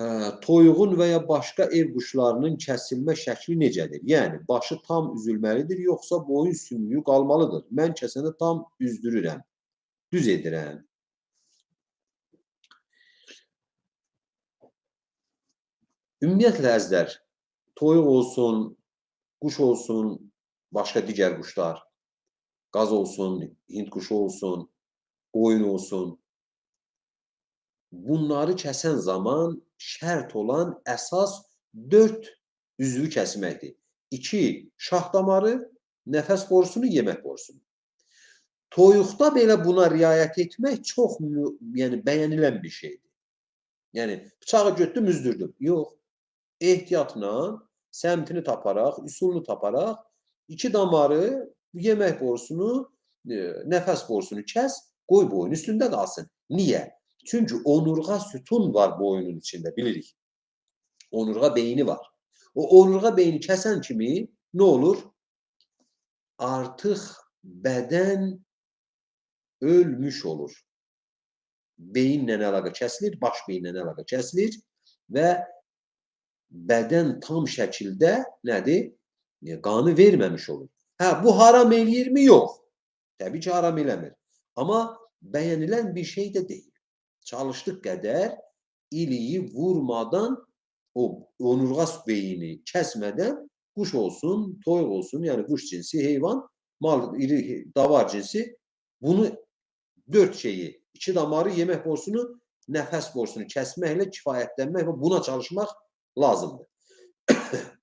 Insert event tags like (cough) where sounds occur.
Hə, toyuğun və ya başqa ev quşlarının kəsilmə şəkli necədir? Yəni başı tam üzülməlidir, yoxsa boyun sümüyü qalmalıdır? Mən kəsəndə tam üzdürürəm. Düz edirəm. Ümumiyyətlə əzlər, toyuq olsun, quş olsun, başqa digər quşlar, qaz olsun, hind quşu olsun, qoyun olsun. Bunları kəsən zaman şərt olan əsas 4 üzvü kəsməkdir. 2 şah damarı, nəfəs borusunu, yemək borusunu. Toyuqda belə buna riayət etmək çox yəni bəyənilən bir şeydir. Yəni bıçağı götürdüm, üzdürdüm. Yox. Ehtiyatla səmtini taparaq, üsulunu taparaq iki damarı, yemək borusunu, e, nəfəs borusunu kəs, qoy boyun üstündə qalsın. Niyə? Çünki onurğa sütun var boynun içində, bilirik. Onurğa beyni var. O onurğa beyni kəsən kimi nə olur? Artıq bədən ölmüş olur. Beyinlə əlaqə kəsilir, baş beyinlə əlaqə kəsilir və bədən tam şəkildə nədir? E, Qanı verməmiş olur. Hə, bu haram eləyirmi? Yox. Təbii ki, haram eləmir. Amma bəyənilən bir şey də deyil. Çalışdıq qədər iliyi vurmadan o onurğa beyini kəsmədən quş olsun, toyuq olsun, yəni quş cinsi, heyvan, mal, iri davar cinsi bunu dörd şeyi, iki damarı, yemək borusunu, nəfəs borusunu kəsməklə kifayətlənmək və buna çalışmaq lazımdır. (coughs)